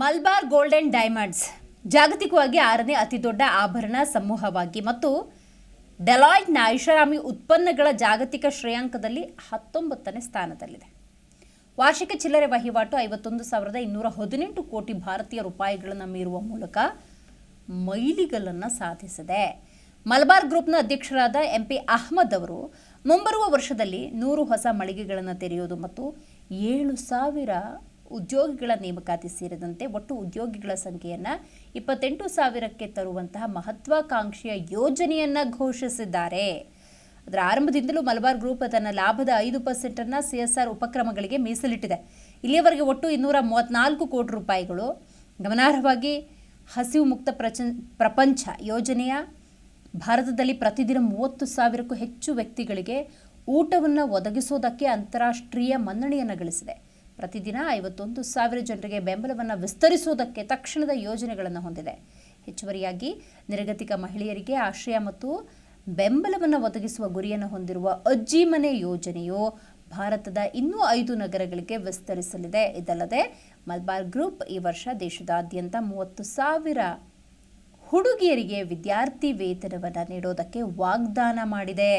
Malabar golden diamonds ಜಾಗತಿಕವಾಗಿ ಆರನೇ ಅತಿ ದೊಡ್ಡ ಆಭರಣ ಸಮೂಹವಾಗಿ ಮತ್ತು ಡೆಲಾಯ್ಟ್ನ ಐಷಾರಾಮಿ ಉತ್ಪನ್ನಗಳ ಜಾಗತಿಕ ಶ್ರೇಯಾಂಕದಲ್ಲಿ ಹತ್ತೊಂಬತ್ತನೇ ಸ್ಥಾನದಲ್ಲಿದೆ. ವಾರ್ಷಿಕ ಚಿಲ್ಲರೆ ವಹಿವಾಟು ಐವತ್ತೊಂದು ಸಾವಿರದ ಇನ್ನೂರ ಹದಿನೆಂಟು ಕೋಟಿ ಭಾರತೀಯ ರೂಪಾಯಿಗಳನ್ನು ಮೀರುವ ಮೂಲಕ ಮೈಲಿಗಲ್ಲನ್ನು ಸಾಧಿಸಿದೆ. ಮಲಬಾರ್ ಗ್ರೂಪ್ನ ಅಧ್ಯಕ್ಷರಾದ ಎಂ ಪಿ ಅಹ್ಮದ್ ಅವರು, ಮುಂಬರುವ ವರ್ಷದಲ್ಲಿ ನೂರು ಹೊಸ ಮಳಿಗೆಗಳನ್ನು ತೆರೆಯುವುದು ಮತ್ತು ಏಳು ಸಾವಿರ ಉದ್ಯೋಗಿಗಳ ನೇಮಕಾತಿ ಸೇರಿದಂತೆ ಒಟ್ಟು ಉದ್ಯೋಗಿಗಳ ಸಂಖ್ಯೆಯನ್ನು ಇಪ್ಪತ್ತೆಂಟು ಸಾವಿರಕ್ಕೆ ತರುವಂತಹ ಮಹತ್ವಾಕಾಂಕ್ಷೆಯ ಯೋಜನೆಯನ್ನು ಘೋಷಿಸಿದ್ದಾರೆ. ಅದರ ಆರಂಭದಿಂದಲೂ ಮಲಬಾರ್ ಗ್ರೂಪ್ ತನ್ನ ಲಾಭದ ಐದು ಪರ್ಸೆಂಟನ್ನು ಸಿ ಎಸ್ ಆರ್ ಉಪಕ್ರಮಗಳಿಗೆ ಮೀಸಲಿಟ್ಟಿದೆ. ಇಲ್ಲಿಯವರೆಗೆ ಒಟ್ಟು ಇನ್ನೂರ ಮೂವತ್ತ್ನಾಲ್ಕು ಕೋಟಿ ರೂಪಾಯಿಗಳು ಗಮನಾರ್ಹವಾಗಿ ಹಸಿವು ಮುಕ್ತ ಪ್ರಚ, ಪ್ರಪಂಚ ಯೋಜನೆಯ ಭಾರತದಲ್ಲಿ ಪ್ರತಿದಿನ ಮೂವತ್ತು ಸಾವಿರಕ್ಕೂ ಹೆಚ್ಚು ವ್ಯಕ್ತಿಗಳಿಗೆ ಊಟವನ್ನು ಒದಗಿಸೋದಕ್ಕೆ ಅಂತಾರಾಷ್ಟ್ರೀಯ ಮನ್ನಣೆಯನ್ನು ಗಳಿಸಿದೆ. ಪ್ರತಿದಿನ ಐವತ್ತೊಂದು ಸಾವಿರ ಜನರಿಗೆ ಬೆಂಬಲವನ್ನು ವಿಸ್ತರಿಸುವುದಕ್ಕೆ ತಕ್ಷಣದ ಯೋಜನೆಗಳನ್ನು ಹೊಂದಿದೆ. ಹೆಚ್ಚುವರಿಯಾಗಿ ನಿರ್ಗತಿಕ ಮಹಿಳೆಯರಿಗೆ ಆಶ್ರಯ ಮತ್ತು ಬೆಂಬಲವನ್ನು ಒದಗಿಸುವ ಗುರಿಯನ್ನು ಹೊಂದಿರುವ ಅಜ್ಜಿ ಮನೆ ಯೋಜನೆಯು ಭಾರತದ ಇನ್ನೂ ಐದು ನಗರಗಳಿಗೆ ವಿಸ್ತರಿಸಲಿದೆ. ಇದಲ್ಲದೆ ಮಲ್ಬಾರ್ ಗ್ರೂಪ್ ಈ ವರ್ಷ ದೇಶದಾದ್ಯಂತ ಮೂವತ್ತು ಸಾವಿರ ಹುಡುಗಿಯರಿಗೆ ವಿದ್ಯಾರ್ಥಿ ವೇತನವನ್ನು ನೀಡೋದಕ್ಕೆ ವಾಗ್ದಾನ ಮಾಡಿದೆ.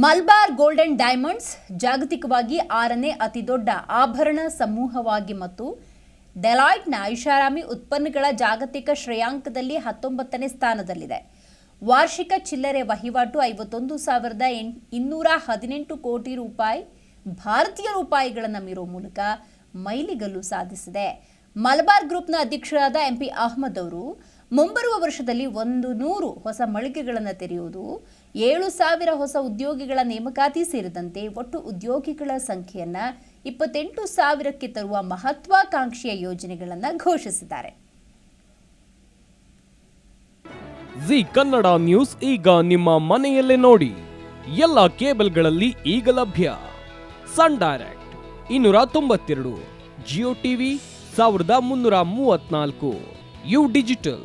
ಮಲ್ಬಾರ್ ಗೋಲ್ಡನ್ ಡೈಮಂಡ್ಸ್ ಜಾಗತಿಕವಾಗಿ ಆರನೇ ಅತಿದೊಡ್ಡ ಆಭರಣ ಸಮೂಹವಾಗಿ ಮತ್ತು ಡೆಲಾಯ್ಟ್ನ ಐಷಾರಾಮಿ ಉತ್ಪನ್ನಗಳ ಜಾಗತಿಕ ಶ್ರೇಯಾಂಕದಲ್ಲಿ ಹತ್ತೊಂಬತ್ತನೇ ಸ್ಥಾನದಲ್ಲಿದೆ. ವಾರ್ಷಿಕ ಚಿಲ್ಲರೆ ವಹಿವಾಟು ಐವತ್ತೊಂದು ಸಾವಿರದ ಎಂಟ್ ಇನ್ನೂರ ಹದಿನೆಂಟು ಕೋಟಿ ರೂಪಾಯಿ ಭಾರತೀಯ ರೂಪಾಯಿಗಳನ್ನು ಮೀರೋ ಮೂಲಕ ಮೈಲಿಗಲ್ಲು ಸಾಧಿಸಿದೆ. ಮಲಬಾರ್ ಗ್ರೂಪ್ನ ಅಧ್ಯಕ್ಷರಾದ ಎಂಪಿ ಅಹ್ಮದ್ ಅವರು ಮುಂಬರುವ ವರ್ಷದಲ್ಲಿ ಒಂದು ನೂರು ಹೊಸ ಮಳಿಗೆಗಳನ್ನು ತೆರೆಯುವುದು, ಏಳು ಸಾವಿರ ಹೊಸ ಉದ್ಯೋಗಿಗಳ ನೇಮಕಾತಿ ಸೇರಿದಂತೆ ಒಟ್ಟು ಉದ್ಯೋಗಿಗಳ ಸಂಖ್ಯೆಯನ್ನು ಇಪ್ಪತ್ತೆಂಟು ಸಾವಿರಕ್ಕೆ ತರುವ ಮಹತ್ವಾಕಾಂಕ್ಷೆಯ ಯೋಜನೆಗಳನ್ನು ಘೋಷಿಸಿದ್ದಾರೆ. ಜಿ ಕನ್ನಡ ನ್ಯೂಸ್ ಈಗ ನಿಮ್ಮ ಮನೆಯಲ್ಲೇ ನೋಡಿ. ಎಲ್ಲ ಕೇಬಲ್ಗಳಲ್ಲಿ ಈಗ ಲಭ್ಯ. ಸನ್ ಡೈರೆಕ್ಟ್ ಇನ್ನೂರ ತೊಂಬತ್ತೆರಡು, ಜಿಯೋ ಟಿವಿ ಸಾವಿರದ ಮುನ್ನೂರ ಮೂವತ್ನಾಲ್ಕು ಯು ಡಿಜಿಟಲ್.